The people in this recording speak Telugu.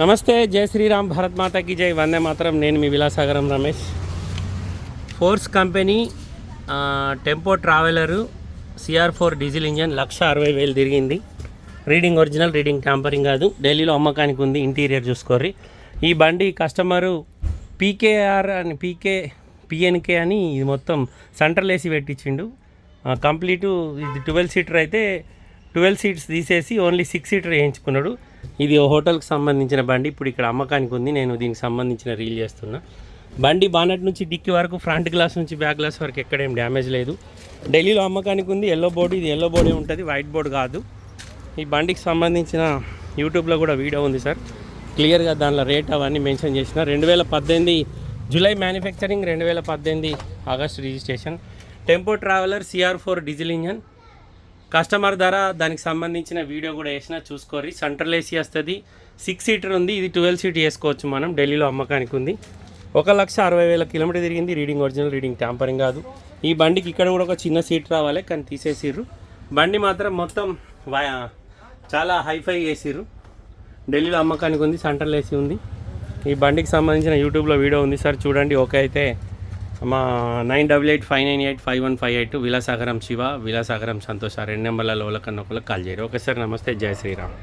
నమస్తే జై శ్రీరామ్ భారత్ మాతాకి జై. వందే మాత్రం నేను మీ Vilasagaram Ramesh. Force company Tempo Traveller C R four diesel engine lakh అరవై వేలు తిరిగింది. రీడింగ్ ఒరిజినల్ రీడింగ్ ట్యాంపరింగ్ కాదు. ఢిల్లీలో అమ్మకానికి ఉంది ఇంటీరియర్ చూసుకోర్రి. ఈ బండి కస్టమరు పీకేఆర్ అని పీకే పిఎన్కే అని ఇది మొత్తం సెంట్రల్ ఏసీ పెట్టించిండు. కంప్లీటు ఇది ట్వెల్వ్ సీటర్ అయితే ట్వెల్వ్ సీట్స్ తీసేసి ఓన్లీ సిక్స్ సీటర్ వేయించుకున్నాడు. ఇది హోటల్కి సంబంధించిన బండి. ఇప్పుడు ఇక్కడ అమ్మకానికి ఉంది. నేను దీనికి సంబంధించిన రీల్ చేస్తున్నా. బండి బానట్ నుంచి డిక్కి వరకు ఫ్రంట్ గ్లాస్ నుంచి బ్యాక్ గ్లాస్ వరకు ఎక్కడేం డ్యామేజ్ లేదు. ఢిల్లీలో అమ్మకానికి ఉంది. ఎల్లో బోర్డు ఇది ఎల్లో బోర్డే ఉంటుంది. వైట్ బోర్డు కాదు. ఈ బండికి సంబంధించిన యూట్యూబ్లో కూడా వీడియో ఉంది సార్. క్లియర్గా దానిలో రేట్ అవన్నీ మెన్షన్ చేసిన. రెండు వేల పద్దెనిమిది జూలై మ్యానుఫ్యాక్చరింగ్ రెండు వేల పద్దెనిమిది August registration. Tempo Traveller C R four diesel engine. Customer ధర దానికి సంబంధించిన వీడియో కూడా వేసినా చూసుకోరి సెంట్రల్ ఏసీ వస్తుంది. సిక్స్ సీటర్ ఉంది. ఇది ట్వెల్వ్ సీట్ వేసుకోవచ్చు మనం. ఢిల్లీలో అమ్మకానికి ఉంది. ఒక లక్ష అరవై వేల కిలోమీటర్ తిరిగింది. రీడింగ్ ఒరిజినల్ రీడింగ్ ట్యాంపరింగ్ కాదు. ఈ బండికి ఇక్కడ కూడా ఒక చిన్న సీట్ రావాలి. కానీ తీసేసిర్రు. బండి మాత్రం మొత్తం చాలా హైఫై వేసిర్రు. ఢిల్లీలో అమ్మకానికి ఉంది. సెంట్రల్ ఏసీ ఉంది. ఈ బండికి సంబంధించిన యూట్యూబ్లో వీడియో ఉంది. సార్ చూడండి. ఓకే అయితే మా nine double eight five nine eight five one five eight Vilasagaram Shiva Vilasagaram Santosh రెండు నెంబర్లలో ఒకళ్ళకన్నా ఒకళ్ళకి కాల్ చేయరు. ఓకే సార్ నమస్తే జై శ్రీరామ్.